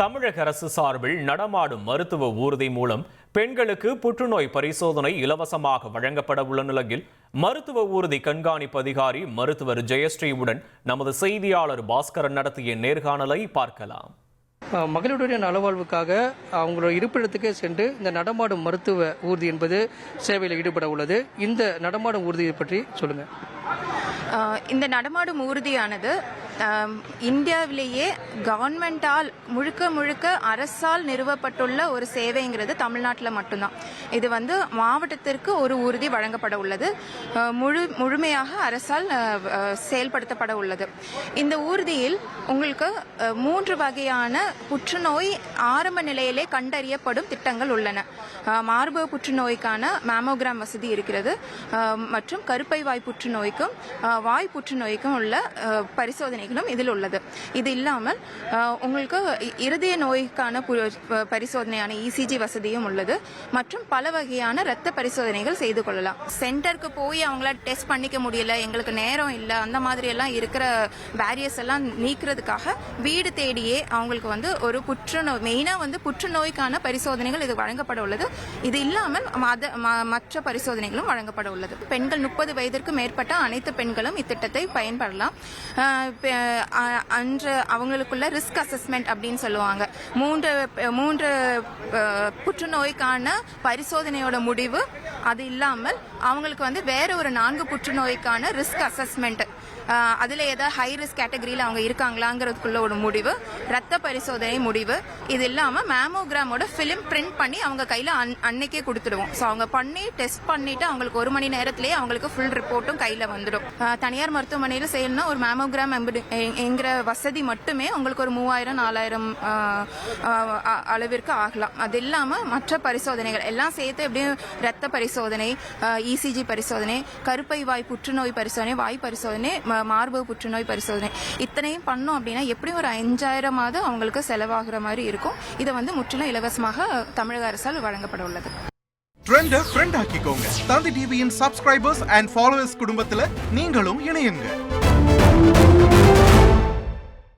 தமிழக அரசு சார்பில் நடமாடும் மருத்துவ ஊர்தி மூலம் பெண்களுக்கு புற்றுநோய் பரிசோதனை இலவசமாக வழங்கப்பட உள்ள நிலையில் மருத்துவ ஊர்தி கண்காணிப்பு அதிகாரி மருத்துவர் ஜெயஸ்ரீவுடன் நமது செய்தியாளர் பாஸ்கரன் நடத்திய நேர்காணலை பார்க்கலாம். மகளிருடைய நலவாழ்வுக்காக அவங்களோட இருப்பிடத்துக்கே சென்று இந்த நடமாடும் மருத்துவ ஊர்தி என்பது சேவையில் ஈடுபட உள்ளது. இந்த நடமாடும் ஊர்தியை பற்றி சொல்லுங்க. ஆஹ் இந்த நடமாடும் ஊர்தியானது இந்தியாவிலேயே கவர்மெண்டால் முழுக்க முழுக்க அரசால் நிறுவப்பட்டுள்ள ஒரு சேவைங்கிறது தமிழ்நாட்டில் மட்டும்தான். இது வந்து மாவட்டத்திற்கு ஒரு ஊர்தி வழங்கப்பட உள்ளது. முழு முழுமையாக அரசால் செயல்படுத்தப்பட உள்ளது. இந்த ஊர்தியில் உங்களுக்கு மூன்று வகையான புற்றுநோய் ஆரம்ப நிலையிலே கண்டறியப்படும் திட்டங்கள் உள்ளன. மார்பக புற்றுநோய்க்கான மேமோகிராம் வசதி இருக்கிறது. மற்றும் கருப்பை வாய் புற்றுநோய்க்கும் வாய் புற்றுநோய்க்கும் உள்ள பரிசோதனை பரிசோதனைகளும் இதில் உள்ளது. இது இல்லாமல் உங்களுக்கு இருதய நோய்க்கான பரிசோதனையான இசிஜி வசதியும் உள்ளது. மற்றும் பல வகையான ரத்த பரிசோதனைகள் செய்து கொள்ளலாம். சென்டருக்கு போய் அவங்கள டெஸ்ட் பண்ணிக்க முடியல எங்களுக்கு நேரம் இல்லை அந்த மாதிரி எல்லாம் இருக்கிற பேரியர்ஸ் எல்லாம் நீக்கிறதுக்காக வீடு தேடியே அவங்களுக்கு வந்து ஒரு புற்றுநோய் மெயினா வந்து புற்றுநோய்க்கான பரிசோதனைகள் இது வழங்கப்பட உள்ளது. இது இல்லாமல் மத ம- மற்ற பரிசோதனைகளும் வழங்கப்பட உள்ளது. பெண்கள் முப்பது வயதிற்கு மேற்பட்ட அனைத்து பெண்களும் இத்திட்டத்தை பயன்படலாம். அன்று அவங்களுக்குள்ள ரிஸ்க் அசஸ்மெண்ட் அப்படின்னு சொல்லுவாங்க. மூன்று மூன்று புற்றுநோய்க்கான பரிசோதனையோட முடிவு அது இல்லாமல் அவங்களுக்கு வந்து வேற ஒரு நான்கு புற்றுநோய்க்கான ரிஸ்க் அசஸ்மெண்ட் அதில் ஏதாவது ஹை ரிஸ்க் கேட்டகரியில் அவங்க இருக்காங்களாங்கிறதுக்குள்ள ஒரு முடிவு ரத்த பரிசோதனை முடிவு. இது இல்லாமல் மேமோகிராமோட ஃபிலிம் பிரிண்ட் பண்ணி அவங்க கையில் அன் அன்னைக்கே கொடுத்துடுவோம். ஸோ அவங்க பண்ணி டெஸ்ட் பண்ணிட்டு அவங்களுக்கு ஒரு மணி நேரத்திலேயே அவங்களுக்கு ஃபுல் ரிப்போர்ட்டும் கையில் வந்துடும். தனியார் மருத்துவமனையில் செய்யணும்னா ஒரு மேமோகிராம் எம்பி- என்கிற வசதி மட்டுமே உங்களுக்கு ஒரு மூவாயிரம் நாலாயிரம் அளவிற்கு ஆகலாம். அது இல்லாமல் மற்ற பரிசோதனைகள் எல்லாம் சேர்த்து எப்படியும் ரத்த பரிசோதனை இசிஜி பரிசோதனை கருப்பை வாய் புற்றுநோய் பரிசோதனை வாய் பரிசோதனை ம- புற்றுநோய் பரிசோதனை இத்தனையும் பண்ணோம் அப்படின்னா எப்படியும் ஒரு அஞ்சாயிரமாவது அவங்களுக்கு செலவாகிற மாதிரி இருக்கும். இதை வந்து முற்றிலும் இலவசமாக தமிழக அரசால் வழங்கப்பட உள்ளது. ட்ரெண்ட ஃப்ரெண்ட் ஆக்கிக்கோங்க. தந்தி டிவியின் சப்ஸ்கிரைபர்ஸ் அண்ட் ஃபாலோவர்ஸ் குடும்பத்தில் நீங்களும் இணையுங்க.